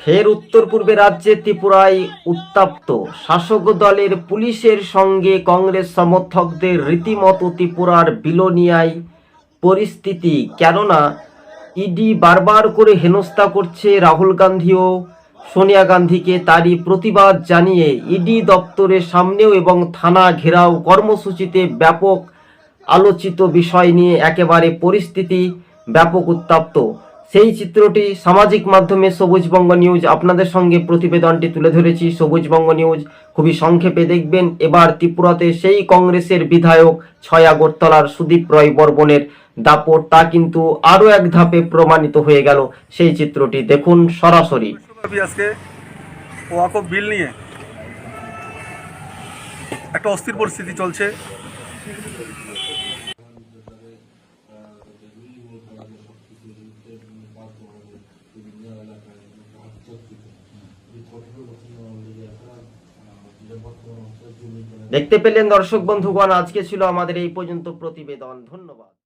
ফের উত্তর পূর্বে রাজ্যে ত্রিপুরায় উত্তাপ্ত। শাসক দলের পুলিশের সঙ্গে কংগ্রেস সমর্থকদের রীতিমতো ত্রিপুরার বিলোনিয়ায় পরিস্থিতি কেননা, ইডি বারবার করে হেনস্থা করছে রাহুল গান্ধী ও সোনিয়া গান্ধীকে তারই প্রতিবাদ জানিয়ে ইডি দপ্তরের সামনেও এবং থানা ঘেরাও কর্মসূচিতে ব্যাপক আলোচিত বিষয় নিয়ে একেবারে পরিস্থিতি ব্যাপক উত্তাপ্ত। সেই চিত্রটি সামাজিক মাধ্যমে সবুজবঙ্গ নিউজ আপনাদের সঙ্গে প্রতিবেদনটি তুলে ধরেছি। সবুজবঙ্গ নিউজ খুবই সংক্ষেপে দেখবেন। এবার ত্রিপুরাতে সেই কংগ্রেসের বিধায়ক ছয় আগরতলার সুদীপ রয় বর্মনের দাপট, তা কিন্তু আরও এক ধাপে প্রমাণিত হয়ে গেল। সেই চিত্রটি দেখুন সরাসরি। বিল নিয়ে একটা অস্থির পরিস্থিতি চলছে। দেখতে পেলেন দর্শক বন্ধুগণ আজকে ছিল আমাদের এই পর্যন্ত প্রতিবেদন। ধন্যবাদ।